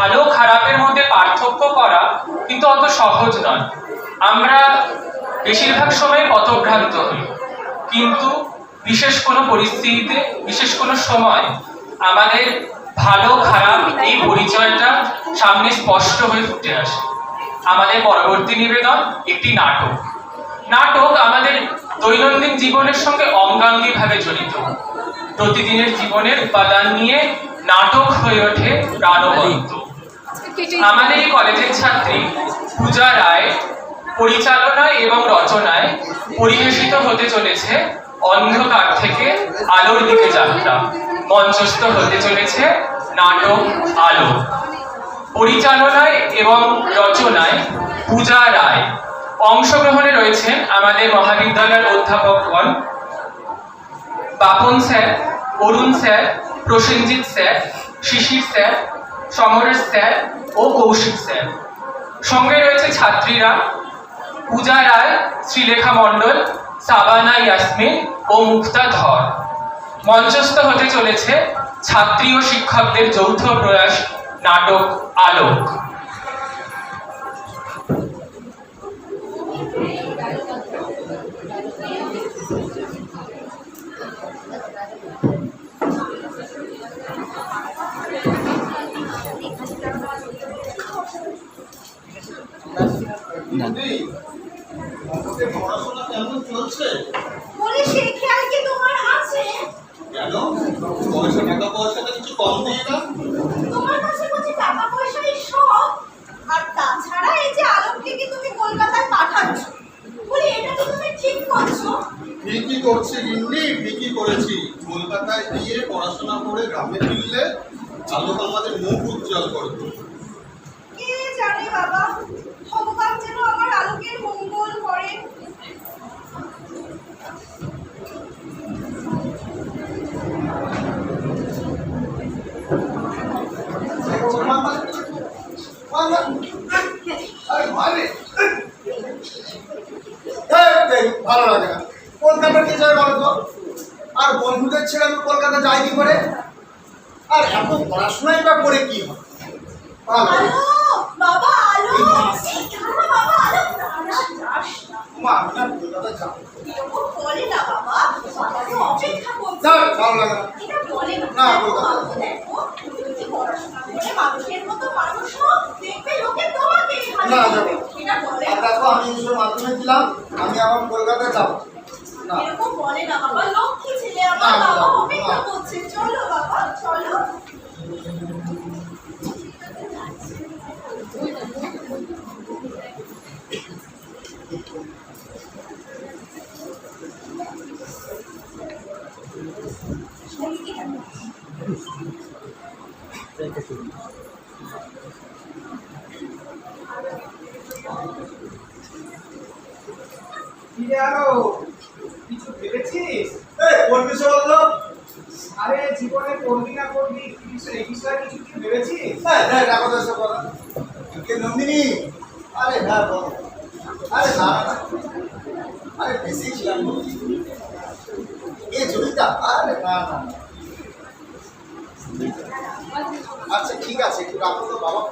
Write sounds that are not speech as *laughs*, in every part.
ভালো খারাপের মধ্যে পার্থক্য করা কিন্তু অত সহজ নয়। আমরা বেশিরভাগ সময় পথভ্রান্ত হই। কিন্তু বিশেষ কোনো পরিস্থিতিতে, বিশেষ কোনো সময় আমাদের ভালো, খারাপ এই পরিচয়টা সামনে স্পষ্ট হয়ে ফুটে আসে। আমাদের পরবর্তী নিবেদন, একটি নাটক। নাটক আমাদের দৈনন্দিন জীবনের সঙ্গে অঙ্গাঙ্গিভাবে জড়িত। প্রতিদিনের জীবনের উপাদান নিয়ে নাটক হয়ে ওঠে প্রাণবন্ত। আমাদের কলেজের ছাত্রী পূজা রায় পরিচালনায় এবং রচনায় পরিবেশিত হতে চলেছে অন্ধকার থেকে আলোর দিকে যাত্রা। মঞ্চস্থ হতে চলেছে নাটক আলো। পরিচালনায় এবং রচনায় পূজা রায়। অংশগ্রহণে রয়েছেন আমাদের মহাবিদ্যালয়ের অধ্যাপকগণ Bapan sir, Arun sir, Prosenjit sir, Shishir sir Samaresh sir ও কৌশিক স্যার। সঙ্গে রয়েছে ছাত্রীরা পূজা রায়, শ্রীলেখা মণ্ডল, সাবানা ইয়াসমিন ও মুক্তা ধর। মঞ্চস্থ হতে চলেছে ছাত্রী ও শিক্ষকদের যৌথ প্রয়াস নাটক আলোক। পড়াশোনা কেমন চলছে বলি সে খেয়াল কি তোমার আছে কেন পয়সা টাকা পয়সাটা কিছু কম দিয়ে না তোমার কাছে বুঝি টাকা পয়সাই সব আর তাছাড়া এই যে আলোককে কি তুমি কলকাতায় পাঠাচ্ছ বলি এটা কি তুমি ঠিক করছ ঠিকই করছি গিন্নি ঠিকই করেছি কলকাতায় গিয়ে পড়াশোনা করে গ্রামে ফিরলে আলোক আমাদের মুখ উজ্জ্বল করবে কে জানে বাবা ভগবান যেন আমার আলোকের মঙ্গল করে আরে মানে এই, ভালো লাগে না কলকাতা কে যায় বলো তো আর বন্ধুদের ছেড়ে আমি কলকাতা যাই কি করে আর এত পড়াশোনাই বা করে কি হয় ভালো লাগে না। আলো বাবা আলো এই মাস। এখানে বাবা আলো না যাস না মা আমি না কলকাতা যাব এরকম বলে না বাবা বাবা তো অপেক্ষা করছে যাও, ভালো লাগে না এটা বলে না না, দেখো, বলতে হবে। বাবু, দেখো, তুমি যদি পড়াশোনা করে মানুষের মতো মানুষ হও, দেখবে লোকে তোমাকেই না, ভালোবাসবে। যাব। এটা বলে আর দেখো আমি মাধ্যমিক দিলাম আমি আবার কলকাতায় যাব এরকম বলে না বাবা, লক্ষ্মী ছেলে আমার, বাবা অপেক্ষা করছে। চলো বাবা, চলো। ফিরে আলো কিছু ভেবেছিস? কোন বিষয় বলল? আরে জীবনে করবি না করবি এই বিষয়ে কিছু কি ভেবেছিস? হ্যাঁ হ্যাঁ রাখো কে নন্দিনী? আরে হ্যাঁ বলো। আরে না। আরে বেশি ছিলাম। এ জড়িতা আরে না না। আচ্ছা ঠিক আছে একটু রাখো তো বাবা।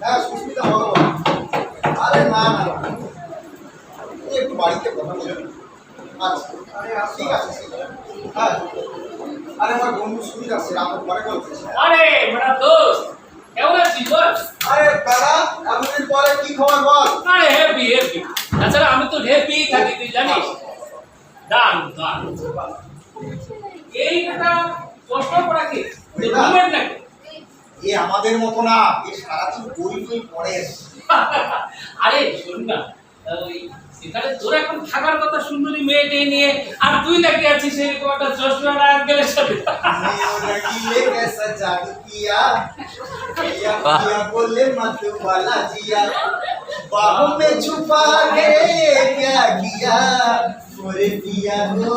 হ্যাঁ সুস্মিতা বলো। আরে না না। বাড়িতে কথা বলে আচ্ছা। ঠিক আছে হ্যাঁ। আরে আমার বন্ধু সুমিত আছে রাখো পরে আরে মেরা দোস্ত কেমন আছিস বল? আরে দাদা এতদিন পরে কি খবর বল? আরে হ্যাপি হ্যাপি তাছাড়া আমি তো হ্যাপি থাকি তুই জানিস। দান দান এই একটা কষ্ট পড়া কি নাকি? এ আমাদের মতো না এ সারাদিন বই বই পড়ে। আরে শোন না ওই সেখানে তোর এখন থাকার কথা সুন্দরী মেয়েকে নিয়ে আর তুই নাকি আছিস এরকম একটা চশমা আঙ্কেলের সাথে कैसा जादू किया किया किया बोले मत वाला जिया बाहों में छुपा के क्या किया मोरे पिया हो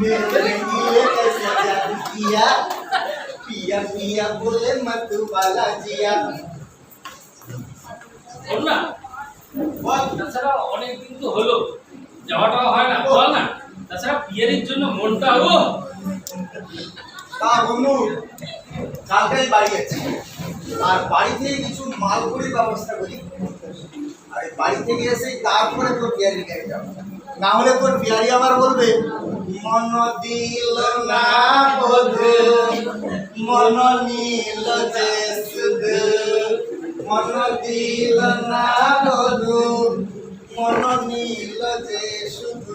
मेरे रंगीले कैसा जादू किया पिया पिया बोले मत वाला जिया শোন না তাছাড়া অনেক দিন তো হলো। যাওয়াটাও হয় না বল না। তাছাড়া বিয়ের জন্য মনটা ও বাড়ি আর বাড়ি কিছু মালগুলির ব্যবস্থা করি। আর বাড়ি থেকে এসে তারপরে তোর বিয়ারি গাড়ি যাব। না হলে তোর বিয়ারি আবার বলবে, মন দিল না বধু, মন নীল মন দিল না মন নীল যে শুধু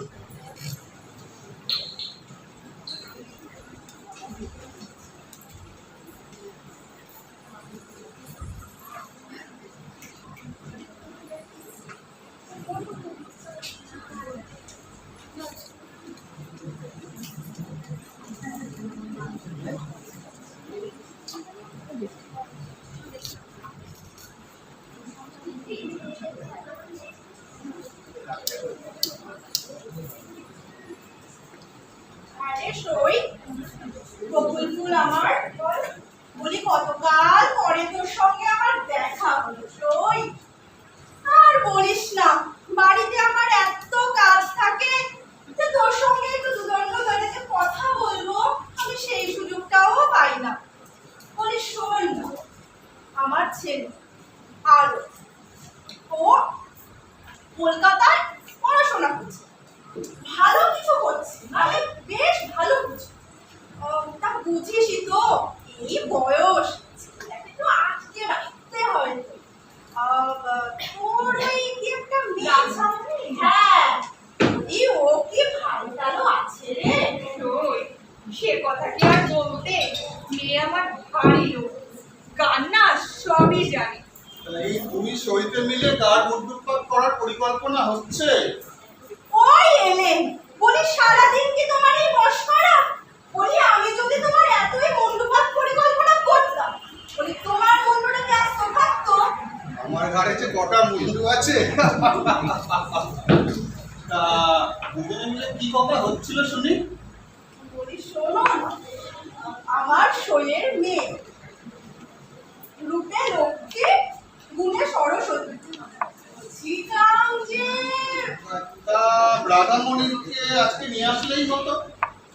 কলকাতায় পড়াশোনা করছে ভালো কিছু করছে মানে বেশ ভালো কিছু আহ, তা বুঝিসই তো এই বয়স ছেলেটাকে তো আজকে রাখতে হয় তো। আহ, ওর এই কি একটা মেয়ে আছে? হ্যাঁ এই ও কি ভালো টালো আছে রে ওই, সে কথা কি আর বলতে মেয়ে আমার ভারী লোক গান না সবই জানে তাহলে এই দুই সহিতে মিলে গাঢ় উদ্যোগ করার পরিকল্পনা হচ্ছে ওই এলেন বলি সারাদিন কি তোমার এই মশকরা বলি আমি যদি তোমার এতই মন্ডপাত পরিকল্পনা করতাম বলি তোমার মন্ডটা ব্যস্ত থাকতো আমার ঘরে যে কটা মুন্ডু আছে? *laughs* তা দুজনে মিলে কি কথা হচ্ছিল শুনি? বলি শোনো আমার শোয়ের মেয়ে। রূপে লক্ষ্মী গুণে সরস্বতী। বলছিলাম যে তা রাধামণিকে আজকে নিয়ে আসলেই হতো।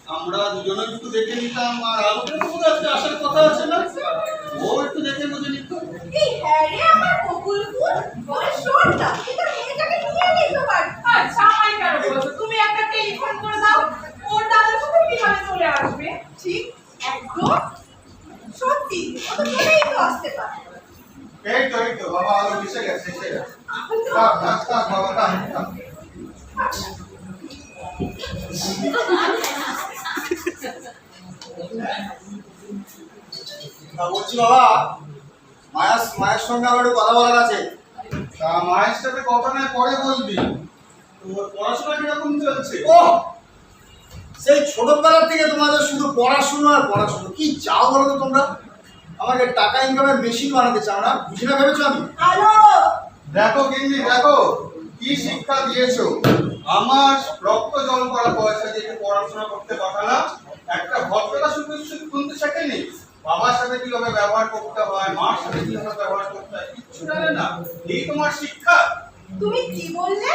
আমরা দুজনে একটু দেখে নিতাম আর আলোকে তো আজকে আসার কথা আছে না? ও একটু দেখে বুঝে নিত। এই হ্যাঁ রে আমার বকুল ফুল বলে শোন না এটা মেয়েটাকে নিয়ে নিতে পারি আচ্ছা আমায় কেন বলছো? তুমি একটা টেলিফোন করে দাও ওর দাদা সাথে কীভাবে চলে আসবে? ঠিক একদম। সত্যি ও তো চলেই তো আসতে পারে। এই তো এই তো বাবা আলো মিশে গেছে এসে গেছে। থাক থাক থাক বাবা থাক থাক। বলছি বাবা মায়ের মায়ের সঙ্গে আমার একটু কথা বলার আছে। তা মায়ের সাথে কথা নয় পরে বলবি। তোর পড়াশোনা কীরকম চলছে? ও সেই ছোটবেলা থেকে তোমাদের শুধু পড়াশুনো আর পড়াশুনো। কি চাও বলো তো তোমরা? আমাকে টাকা ইনকামের মেশিন বানাতে চাও না? বুঝি না ভেবেছো আমি? দেখো গিন্নি দেখো কি শিক্ষা দিয়েছ? আমার রক্ত জল করা পয়সা দিয়ে পড়াশোনা করতে পাঠালাম একটা ভদ্রতা শুধু শুধু শুনতে শেখেনি? বাবার সাথে কীভাবে ব্যবহার করতে হয় মার সাথে কীভাবে ব্যবহার করতে হয় কিচ্ছু জানে না। এই তোমার শিক্ষা? তুমি কি বললে?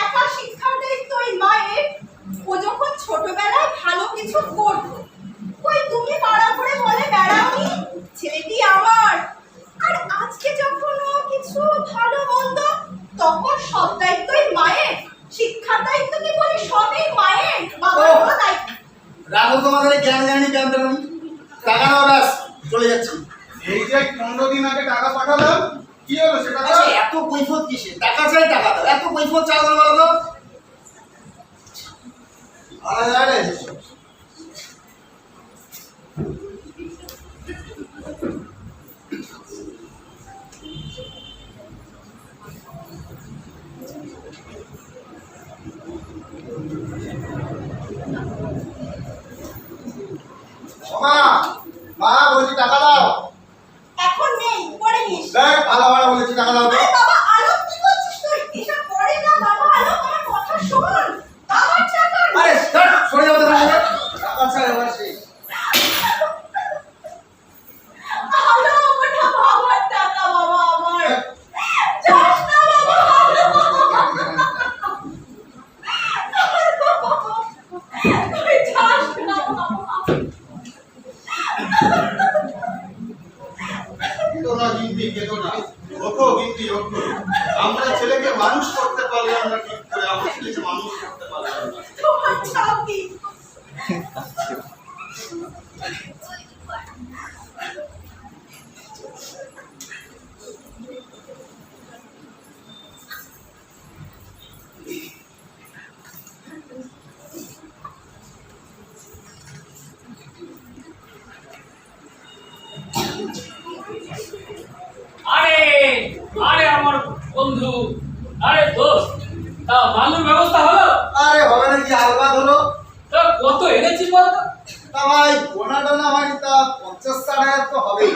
একা শিক্ষার দায়িত্ব ওই মায়ের। ও যখন ছোটবেলায় ভালো কিছু করতো ওই তুমি পাড়া করে বলে বেড়াওনি? ছেলেটি আমার আর আজকে যখন ও কিছু ভালো মন্দ তখন সব দায়িত্বই মায়ের। শিক্ষার দায়িত্ব কি বলি? সবই মায়ের। বাবার দায়িত্ব রাখো তোমাদের জ্ঞান জানি জ্ঞান জানি টাকা নাও ব্যাস চলে যাচ্ছি। এই যে পনেরো দিন আগে টাকা পাঠালাম কি হলো সেটা এত কৈফত কিসে টাকা চাই টাকা দাও। এত কৈফত চাই কেন বলো তো। আরে আরে মা মা বলছি টাকা দাও। এখন নেই পরে নিস। দেখ ভালো ভালো বলেছি টাকা দাও। আরে বাবা আলো কি করছিস তুই? এসব পরে না বাবা আলো আমার কথা শোন। বাবা টাকা। আরে সরে যাও তো আরে আমার বন্ধু আরে দোস্ত তা বালুর ব্যবস্থা হলো? আরে হবে নাকি আলবাদ হলো? তা কত এনেছি বলতো তা? ভাই গোনা টোনা মানে তা পঞ্চাশ ষাট হাজার তো হবেই।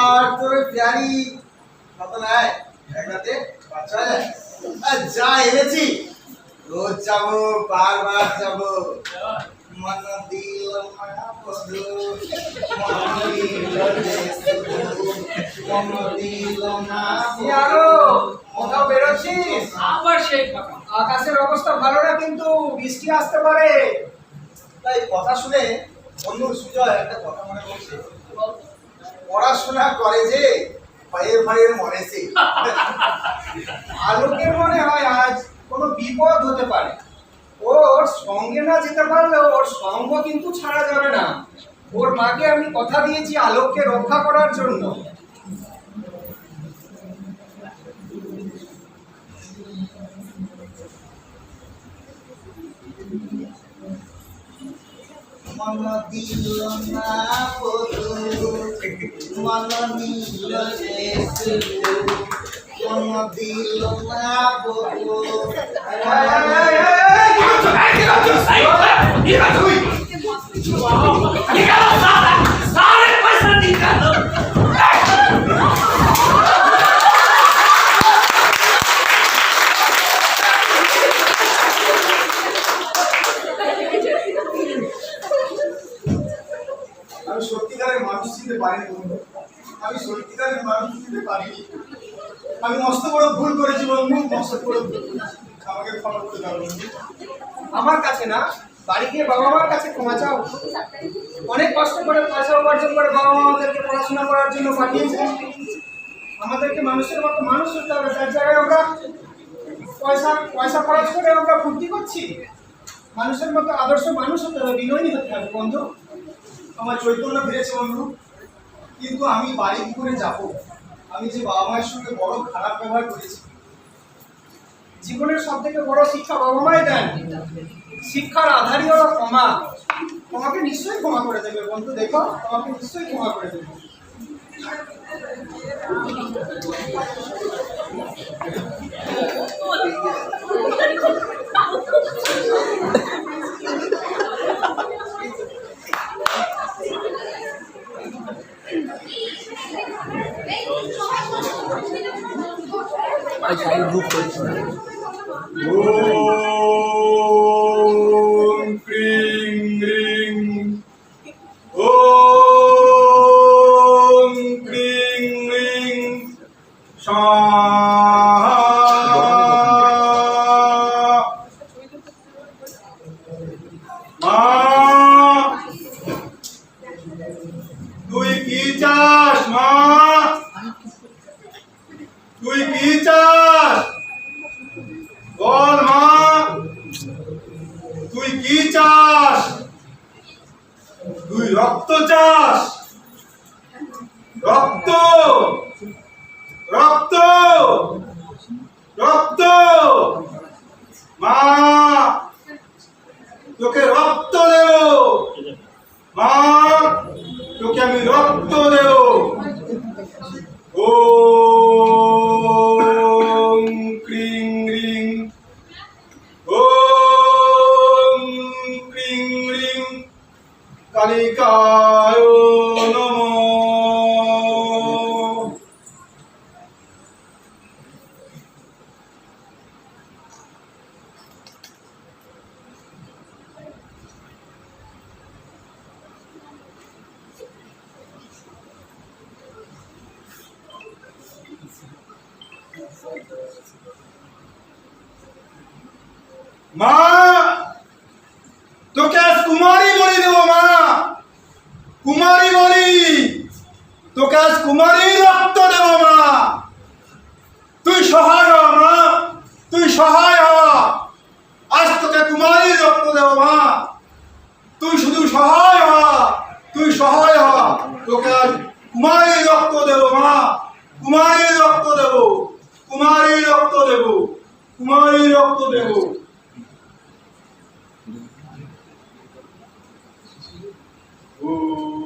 আর তোর প্যারি কত নেয়? একটাতে পাঁচ হাজার। আর যা এনেছি। রোজ যাব বারবার যাব। মন দিল মায়া বধু মন দিল কোথাও বেরোচ্ছিস? আবার সেই আকাশের অবস্থা ভালো না কিন্তু বৃষ্টি আসতে পারে। তাই কথা শুনে বন্ধু সুজয় একটা কথা মনে পড়ছে পড়াশোনা করে যে ভয়ে ভয়ে মরেছে আলোকের মনে হয় আজ কোনো বিপদ হতে পারে। ওর সঙ্গে না যেতে পারলেও ওর সঙ্গ কিন্তু ছাড়া যাবে না। ওর মাকে আমি কথা দিয়েছি আলোককে রক্ষা করার জন্য। মন দিল না বধু মন নীল মন দিল না বধু আমি সত্যিকারের মানুষ চিনতে পারিনি বন্ধু আমি সত্যিকারের মানুষ চিনতে পারিনি আমি মস্ত বড় ভুল করেছি বন্ধু মস্ত বড় ভুল করেছি। আমার কাছে না, বাড়ি গিয়ে বাবা মার কাছে ক্ষমা চাও। অনেক কষ্ট করে পয়সা উপার্জন করে বাবা মা আমাদেরকে পড়াশোনা করার জন্য পাঠিয়েছে। আমাদেরকে মানুষের মতো মানুষ হতে হবে তার জায়গায় আমরা পয়সা পয়সা খরচ করে আমরা ফুর্তি করছি। মানুষের মতো আদর্শ মানুষ হতে হবে, বিনয়ী হতে হবে, বন্ধু। আমার চৈতন্য ফিরেছে, বন্ধু। কিন্তু আমি বাড়ি করে যাব? আমি যে বাবা মায়ের সঙ্গে বড় খারাপ ব্যবহার করেছি জীবনের সব থেকে বড় শিক্ষা বাবা মাই দেন, শিক্ষার আধারই হলো ক্ষমা। তোমাকে নিশ্চয়ই ক্ষমা করে দেবে, বন্ধু, দেখো, তোমাকে নিশ্চয়ই ক্ষমা করে দেবে। Oh. রক্ত! রক্ত! রক্ত! মা! মা o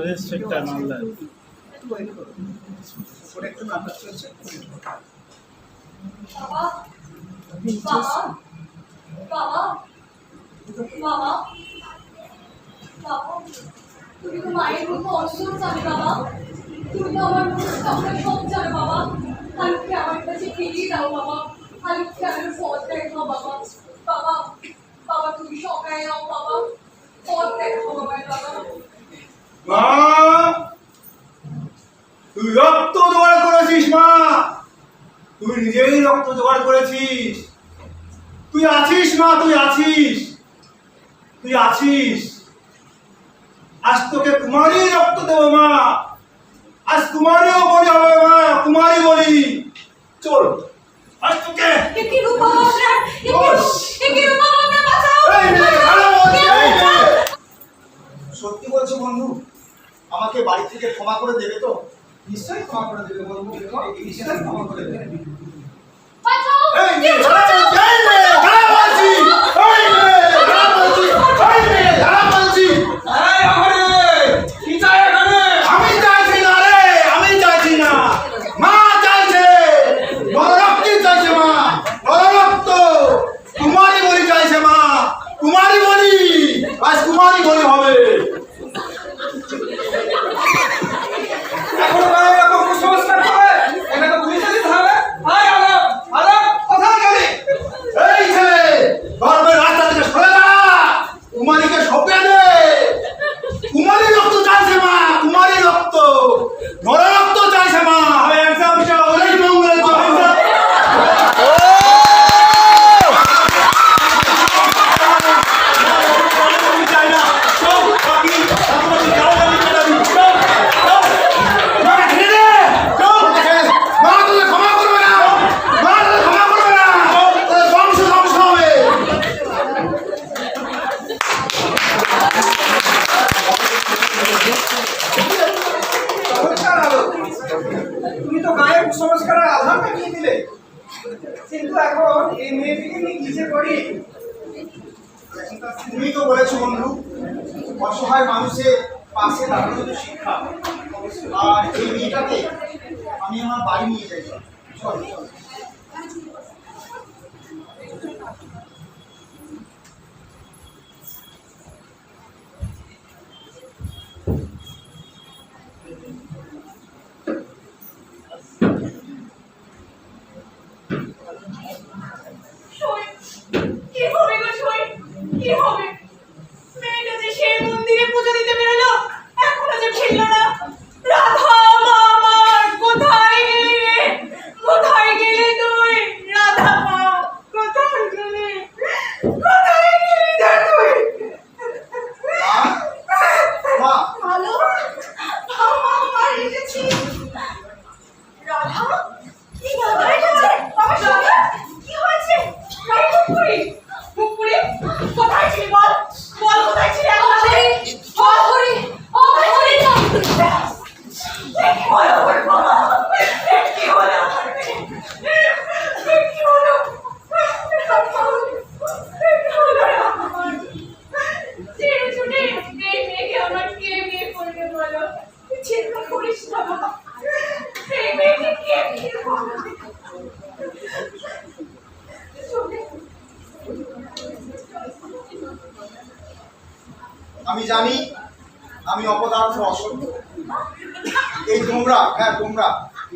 restrict and all that তুমি তো মায়ের মতো অসুখ বাবা তুমি তো আমার কথা বাবা হালকে আমার কাছে ফিরিয়ে দাও বাবা বাবা বাবা তুমি সকালে নাও বাবা, পথ দেখো বাবা বাবা। মা তুই রক্ত জোগাড় করেছিস মা তুই নিজেই রক্ত জোগাড় করেছিস তুই আছিস মা তুই আছিস তুই আছিস আজ তোকে কুমারী রক্ত দেবো মা আজ কুমারীও বলি হবে মা কুমারী বলি চল আজ তোকে কি রূপা আপনার কি রূপা আপনার বাঁচাও এই এই সত্যি বলছি বন্ধু আমাকে বাড়ি থেকে ক্ষমা করে দেবে তো নিশ্চয়ই ক্ষমা করে দেবে বন্ধু ক্ষমা করে দেবে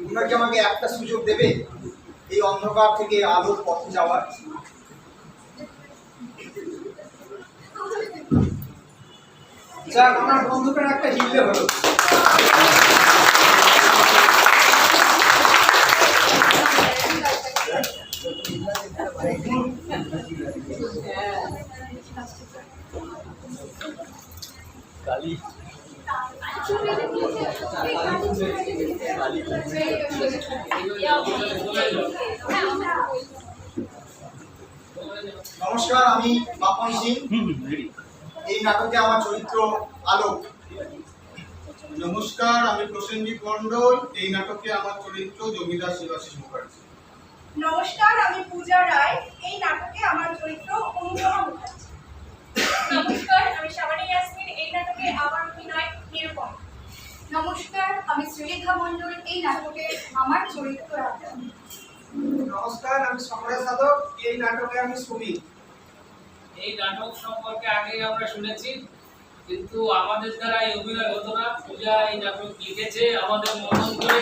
তোমরা কি আমাকে একটা সুযোগ দেবে? এই অন্ধকার থেকে আলোর পথে যাওয়ার? যাক আমার বন্ধুটার একটা হিলে। হলো নমস্কার, আমি বাপন সিং। এই নাটকে আমার চরিত্র আলোক। নমস্কার, আমি প্রসেনজিৎ মণ্ডল। এই নাটকে আমার চরিত্র জমিদার শিবাশিস মুখার্জি। নমস্কার, আমি পূজা রায়। এই নাটকে আমার চরিত্র অনুপমা মুখার্জি। নমস্কার, আমি শাবানী ইয়াসমিন। এই নাটকে আমার অভিনয় নমস্কার আমি শ্রীলেখা মণ্ডল এই নাটকে আমার চরিত্র নমস্কার আমি সমরা সাধক এই নাটকে আমি সুমিত এই নাটক সম্পর্কে আগেই আমরা শুনেছি কিন্তু আমাদের দ্বারা এই অভিনয় হতো না। পূজা এই নাটক লিখেছে আমাদের মতন করে।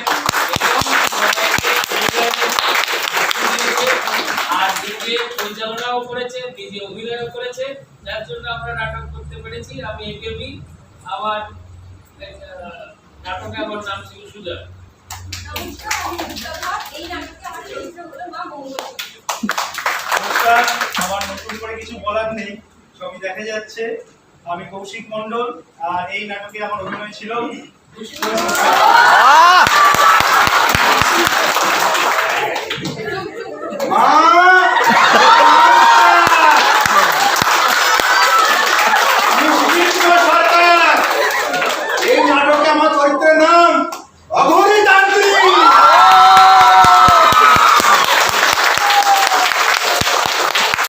আর নিজে পরিচালনাও করেছে নিজে অভিনয়ও করেছে যার জন্য আমরা নাটক করতে পেরেছি। আমি একেবি আহ, নাটকে আমার নাম ছিল সুজা আমার নতুন করে কিছু বলার নেই সবই দেখা যাচ্ছে। আমি কৌশিক মন্ডল আর এই নাটকে আমার অভিনয় ছিল আহ!